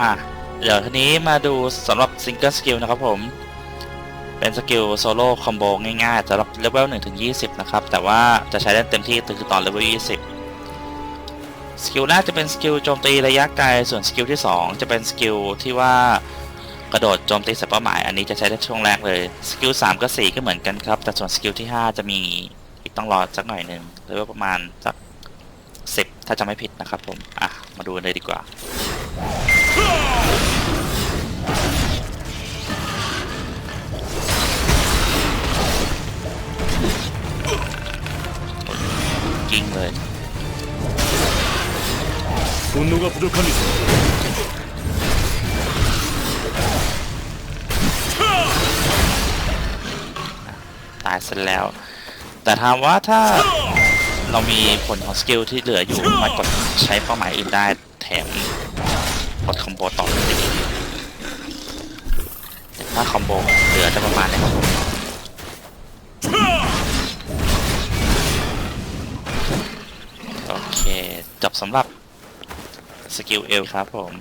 อะเดี๋ยวทีนี้มาดูสำหรับซิงเกิลสกิลนะครับผม เป็นสกิลโซโล่คอมโบง่ายๆสำหรับเลเวล1ถึง20 นะครับ แต่ว่าจะใช้ได้เต็มที่คือตอนเลเวล20 สกิลแรกจะเป็นสกิลโจมตีระยะไกล ส่วนสกิลที่ 2 จะเป็นสกิลที่ว่ากระโดดโจมตีใส่เป้าหมาย อันนี้จะใช้ได้ช่วงแรกเลย สกิล3กับ4ก็เหมือนกันครับ แต่ส่วนสกิลที่ 5 จะมีอีกต้องรอสักหน่อยหนึ่งหรือว่าประมาณสัก10 ถ้าจำไม่ผิดนะครับผม อะ มาดูเลยดีกว่า กิ้งเลย 분노가 부족합니다. ตายเสร็จแล้ว แต่ถามว่าถ้าเรามีผลของสกิลที่เหลืออยู่มากดใช้เป้าหมายอื่นได้แถมกดค อมโบต่อถ้าคอมโบเหลือจะประมาณนี้โอเค จบสำหรับสกิลเอลครับผม